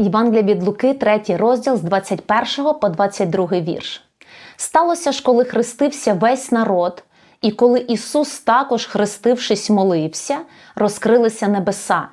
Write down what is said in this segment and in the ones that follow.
Євангелія від Луки, 3 розділ з 21 по 22 вірш. Сталося ж, коли хрестився весь народ, і коли Ісус також, хрестившись, молився, розкрилися небеса.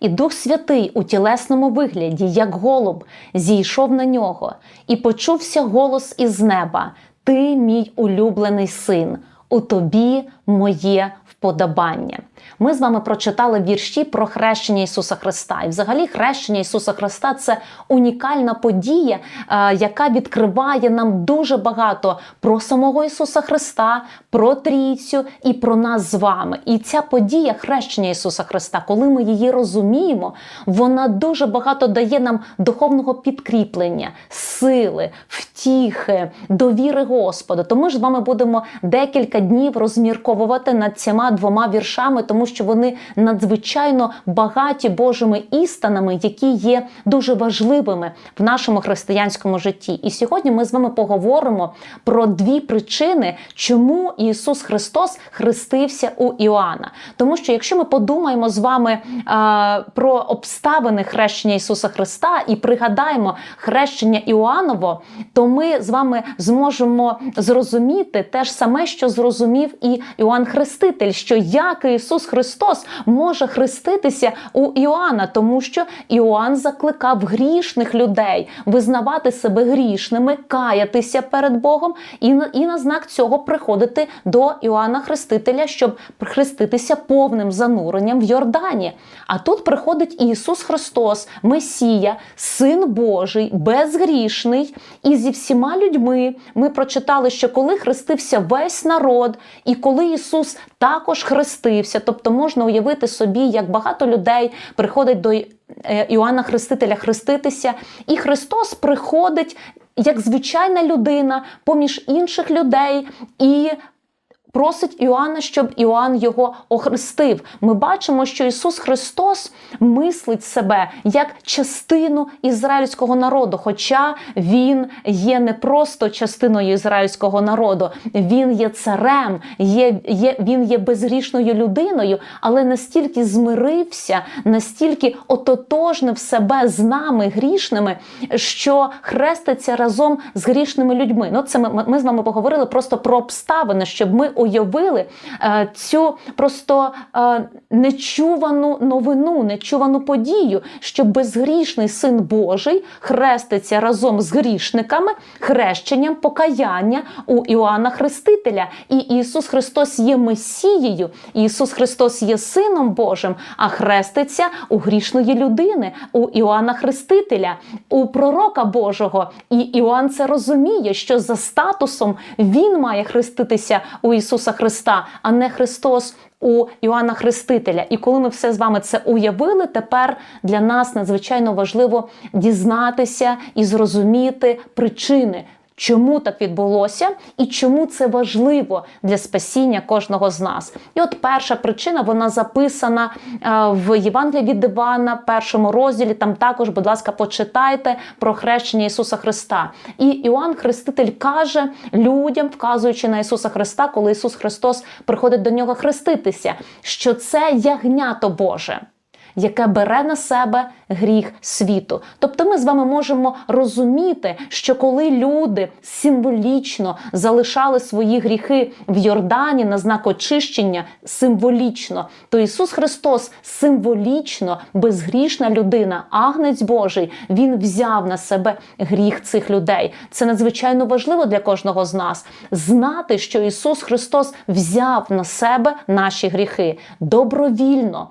І Дух Святий у тілесному вигляді, як голуб, зійшов на нього, і почувся голос із неба: Ти мій улюблений син, у тобі моє вподобання. Ми з вами прочитали вірші про хрещення Ісуса Христа. І взагалі хрещення Ісуса Христа це унікальна подія, е, яка відкриває нам дуже багато про самого Ісуса Христа, про трійцю і про нас з вами. І ця подія хрещення Ісуса Христа, коли ми її розуміємо, вона дуже багато дає нам духовного підкріплення, сили, втіхи, довіри Господу. Тому ж з вами будемо декілька днів розмірковувати над цими двома віршами, тому що вони надзвичайно багаті Божими істинами, які є дуже важливими в нашому християнському житті. І сьогодні ми з вами поговоримо про дві причини, чому Ісус Христос хрестився у Іоанна. Тому що якщо ми подумаємо з вами е, про обставини хрещення Ісуса Христа і пригадаємо хрещення Іоанново, то ми з вами зможемо зрозуміти те ж саме, що зрозумів і Іоанн Хреститель, що як Ісус Христос може хреститися у Іоанна, тому що Іоанн закликав грішних людей визнавати себе грішними, каятися перед Богом і на, і на знак цього приходити до Іоанна Хрестителя, щоб хреститися повним зануренням в Йордані. А тут приходить Ісус Христос, Месія, Син Божий, безгрішний, і зі всіма людьми ми прочитали, що коли хрестився весь народ, і коли Ісус також хрестився, тобто можна уявити собі, як багато людей приходить до е, Іоанна Хрестителя хреститися, і Христос приходить як звичайна людина поміж інших людей і. Просить Іоанна, щоб Іоанн його охрестив. Ми бачимо, що Ісус Христос мислить себе як частину ізраїльського народу, хоча Він є не просто частиною ізраїльського народу, Він є царем, є, є, він є безгрішною людиною, але настільки змирився, настільки ототожнив себе з нами грішними, що хреститься разом з грішними людьми. Ну, це ми, ми з вами поговорили просто про обставини, щоб ми уявили е, цю просто е, нечувану новину, нечувану подію, що безгрішний син Божий хреститься разом з грішниками, хрещенням покаяння у Іоанна Хрестителя. І Ісус Христос є Месією, Ісус Христос є Сином Божим, а хреститься у грішної людини, у Іоанна Хрестителя, у пророка Божого. І Іоанн це розуміє, що за статусом він має хреститися у Ісуса Христа, а не Христос. У Йоанна Хрестителя, і коли ми все з вами це уявили, тепер для нас надзвичайно важливо дізнатися і зрозуміти причини, чому так відбулося і чому це важливо для спасіння кожного з нас. І от перша причина вона записана е, в Євангелії від Івана, першому розділі. Там також, будь ласка, почитайте про хрещення Ісуса Христа. І Іоанн Хреститель каже людям, вказуючи на Ісуса Христа, коли Ісус Христос приходить до нього хреститися, що це ягнято Боже. Яке бере на себе гріх світу. Тобто ми з вами можемо розуміти, що коли люди символічно залишали свої гріхи в Йордані на знак очищення, символічно, то Ісус Христос символічно, безгрішна людина, агнець Божий, Він взяв на себе гріх цих людей. Це надзвичайно важливо для кожного з нас знати, що Ісус Христос взяв на себе наші гріхи добровільно,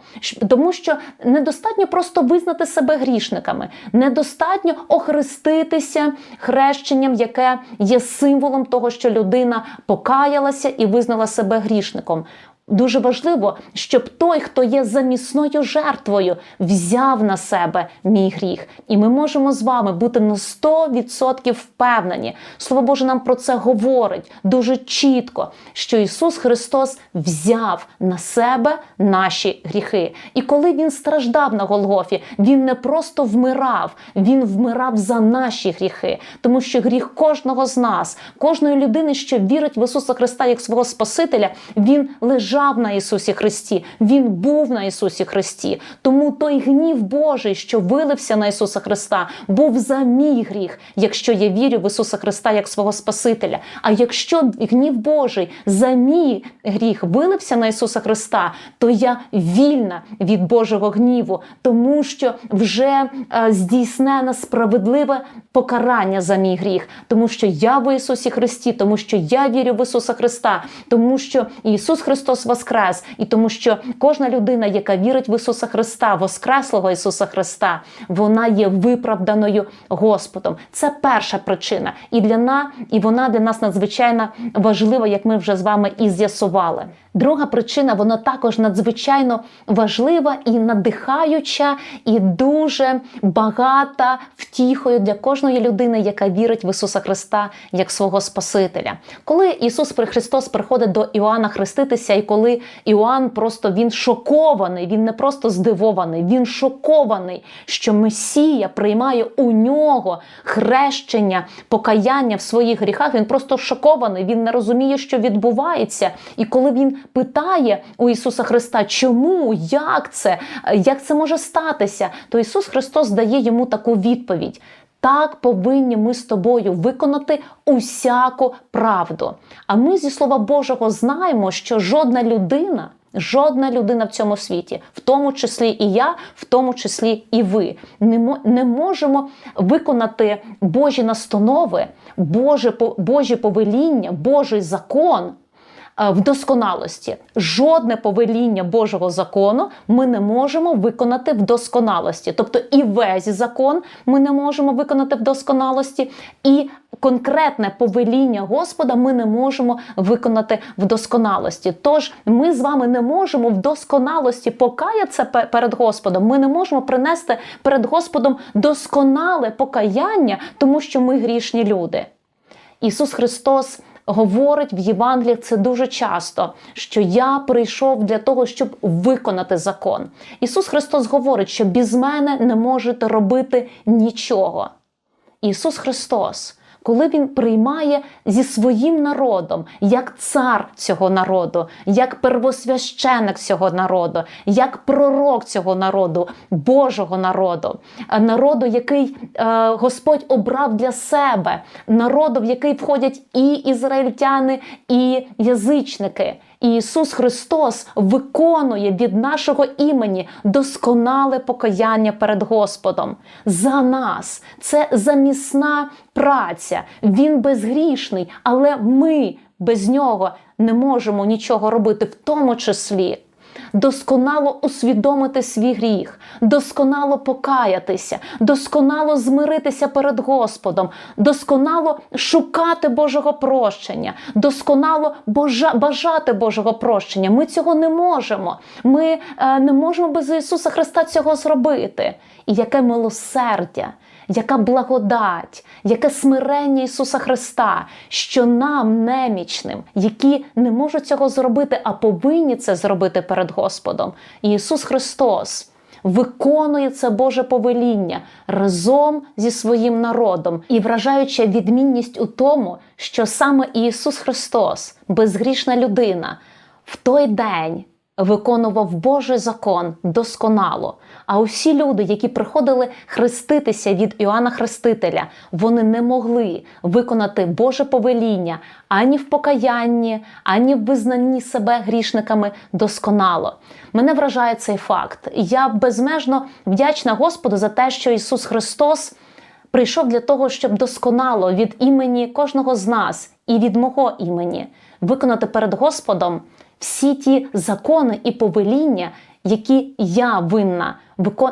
тому що недостатньо просто визнати себе грішниками, недостатньо охреститися хрещенням, яке є символом того, що людина покаялася і визнала себе грішником. Дуже важливо, щоб той, хто є замісною жертвою, взяв на себе мій гріх. І ми можемо з вами бути на 100% впевнені. Слово Боже нам про це говорить дуже чітко, що Ісус Христос взяв на себе наші гріхи. І коли Він страждав на Голгофі, Він не просто вмирав, Він вмирав за наші гріхи, тому що гріх кожного з нас, кожної людини, що вірить в Ісуса Христа як свого Спасителя, він лежав лежав на Ісусі Христі, Він був на Ісусі Христі. Тому той гнів Божий, що вилився на Ісуса Христа, був за мій гріх, якщо я вірю в Ісуса Христа як свого Спасителя. А якщо гнів Божий за мій гріх вилився на Ісуса Христа, то я вільна від Божого гніву, тому що вже е, справедливе покарання за мій гріх, тому що я в Ісусі Христі, тому що я вірю в Ісуса Христа, тому що Ісус Христос воскрес, і тому що кожна людина, яка вірить в Ісуса Христа, Воскреслого Ісуса Христа, вона є виправданою Господом. Це перша причина, і для нас, і вона для нас надзвичайно важлива, як ми вже з вами і з'ясували. Друга причина, вона також надзвичайно важлива і надихаюча, і дуже багата втіхою для кожної людини, яка вірить в Ісуса Христа як свого Спасителя. Коли Ісус Христос приходить до Іоанна хреститися, і коли Іоанн просто він шокований, він не просто здивований, він шокований, що Месія приймає у нього хрещення, покаяння в своїх гріхах. Він просто шокований, він не розуміє, що відбувається. І коли він питає у Ісуса Христа, чому, як це, як це може статися, то Ісус Христос дає йому таку відповідь. Так повинні ми з тобою виконати усяку правду. А ми зі Слова Божого знаємо, що жодна людина, жодна людина в цьому світі, в тому числі і я, в тому числі і ви, не, можемо виконати Божі настанови, Божі повеління, Божий закон в досконалості. Жодне повеління Божого закону ми не можемо виконати в досконалості. Тобто і весь закон ми не можемо виконати в досконалості, і конкретне повеління Господа ми не можемо виконати в досконалості. Тож ми з вами не можемо в досконалості покаятися перед Господом. Ми не можемо принести перед Господом досконале покаяння, тому що ми грішні люди. Ісус Христос говорить в Євангеліях це дуже часто, що я прийшов для того, щоб виконати закон. Ісус Христос говорить, що без мене не можете робити нічого. Ісус Христос, коли Він приймає зі своїм народом, як цар цього народу, як первосвященик цього народу, як пророк цього народу, Божого народу, е, народу, який е, Господь обрав для себе, народу, в який входять і ізраїльтяни, і язичники. І Ісус Христос виконує від нашого імені досконале покаяння перед Господом за нас. Це замісна праця. Він безгрішний, але ми без нього не можемо нічого робити, в тому числі. Досконало усвідомити свій гріх, досконало покаятися, досконало змиритися перед Господом, досконало шукати Божого прощення, досконало божа- бажати Божого прощення. Ми цього не можемо. Ми е, не можемо без Ісуса Христа цього зробити. І яке милосердя, яка благодать, яке смирення Ісуса Христа, що нам, немічним, які не можуть цього зробити, а повинні це зробити перед Господом. І Ісус Христос виконує це Боже повеління разом зі своїм народом і вражаюча відмінність у тому, що саме Ісус Христос, безгрішна людина, в той день виконував Божий закон досконало. А усі люди, які приходили хреститися від Іоанна Хрестителя, вони не могли виконати Боже повеління ані в покаянні, ані в визнанні себе грішниками досконало. Мене вражає цей факт. Я безмежно вдячна Господу за те, що Ісус Христос прийшов для того, щоб досконало від імені кожного з нас і від мого імені виконати перед Господом всі ті закони і повеління, які я винна.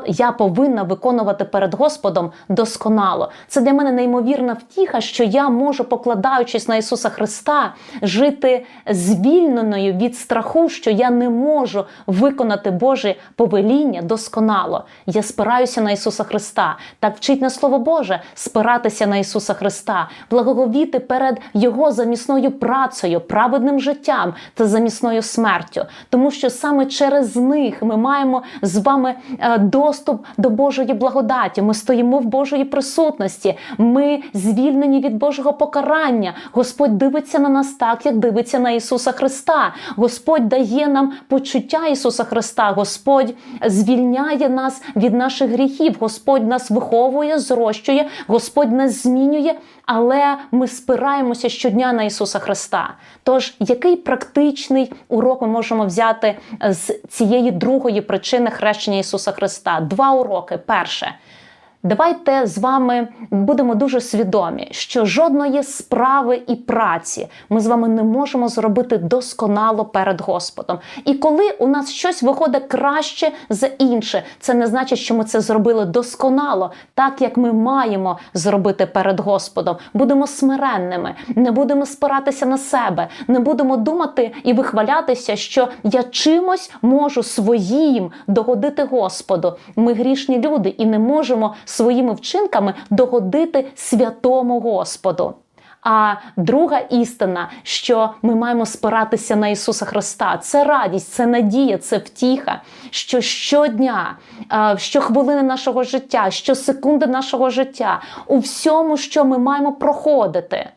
Я повинна виконувати перед Господом досконало. Це для мене неймовірна втіха, що я можу, покладаючись на Ісуса Христа, жити звільненою від страху, що я не можу виконати Боже повеління досконало. Я спираюся на Ісуса Христа. Так вчить на Слово Боже спиратися на Ісуса Христа, благоговіти перед Його замісною працею, праведним життям та замісною смертю. Тому що саме через них ми маємо з вами е, доступ до Божої благодаті. Ми стоїмо в Божої присутності. Ми звільнені від Божого покарання. Господь дивиться на нас так, як дивиться на Ісуса Христа. Господь дає нам почуття Ісуса Христа. Господь звільняє нас від наших гріхів. Господь нас виховує, зрощує, Господь нас змінює, але ми спираємося щодня на Ісуса Христа. Тож, який практичний урок ми можемо взяти з цієї другої причини хрещення Ісуса Христа? Два уроки. Перше. Давайте з вами будемо дуже свідомі, що жодної справи і праці ми з вами не можемо зробити досконало перед Господом. І коли у нас щось виходить краще за інше, це не значить, що ми це зробили досконало, так як ми маємо зробити перед Господом. Будемо смиренними, не будемо спиратися на себе, не будемо думати і вихвалятися, що я чимось можу своїм догодити Господу. Ми грішні люди і не можемо своїми вчинками догодити святому Господу. А друга істина, що ми маємо спиратися на Ісуса Христа, це радість, це надія, це втіха, що щодня, що хвилини нашого життя, що секунди нашого життя, у всьому, що ми маємо проходити.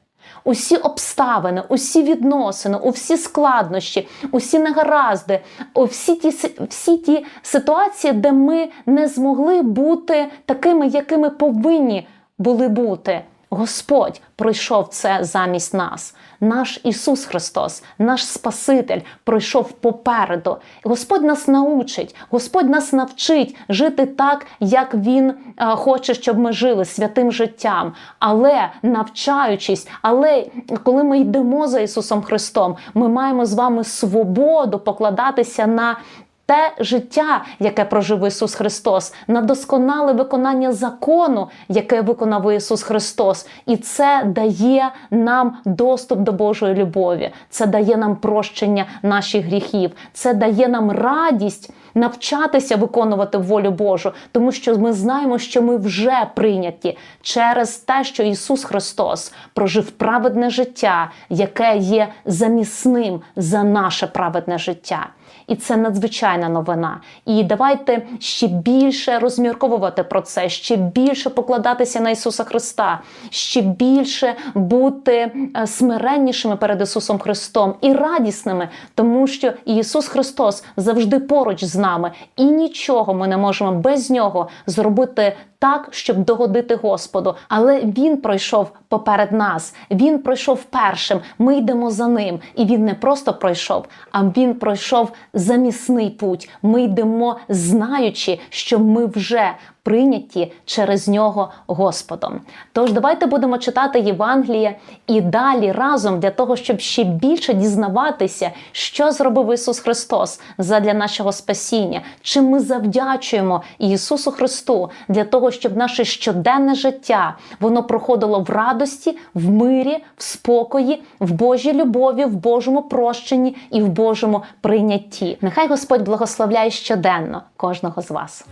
Усі обставини, усі відносини, усі складнощі, усі негаразди, всі ті, всі ті ситуації, де ми не змогли бути такими, якими повинні були бути. Господь пройшов це замість нас. Наш Ісус Христос, наш Спаситель, пройшов попереду. Господь нас научить, Господь нас навчить жити так, як Він е, хоче, щоб ми жили святим життям. Але навчаючись, але коли ми йдемо за Ісусом Христом, ми маємо з вами свободу покладатися на те життя, яке прожив Ісус Христос, на досконале виконання закону, яке виконав Ісус Христос, і це дає нам доступ до Божої любові, це дає нам прощення наших гріхів, це дає нам радість навчатися виконувати волю Божу, тому що ми знаємо, що ми вже прийняті через те, що Ісус Христос прожив праведне життя, яке є замісним за наше праведне життя. І це надзвичайна новина. І давайте ще більше розмірковувати про це, ще більше покладатися на Ісуса Христа, ще більше бути е, смиреннішими перед Ісусом Христом і радісними, тому що Ісус Христос завжди поруч з нами, і нічого ми не можемо без нього зробити так, щоб догодити Господу. Але Він пройшов поперед нас. Він пройшов першим. Ми йдемо за ним. І він не просто пройшов, а він пройшов замісний путь. Ми йдемо, знаючи, що ми вже прийняті через нього Господом. Тож давайте будемо читати Євангеліє і далі разом для того, щоб ще більше дізнаватися, що зробив Ісус Христос задля нашого спасіння, чим ми завдячуємо Ісусу Христу для того, щоб наше щоденне життя воно проходило в радості, в мирі, в спокої, в Божій любові, в Божому прощенні і в Божому прийнятті. Нехай Господь благословляє щоденно кожного з вас.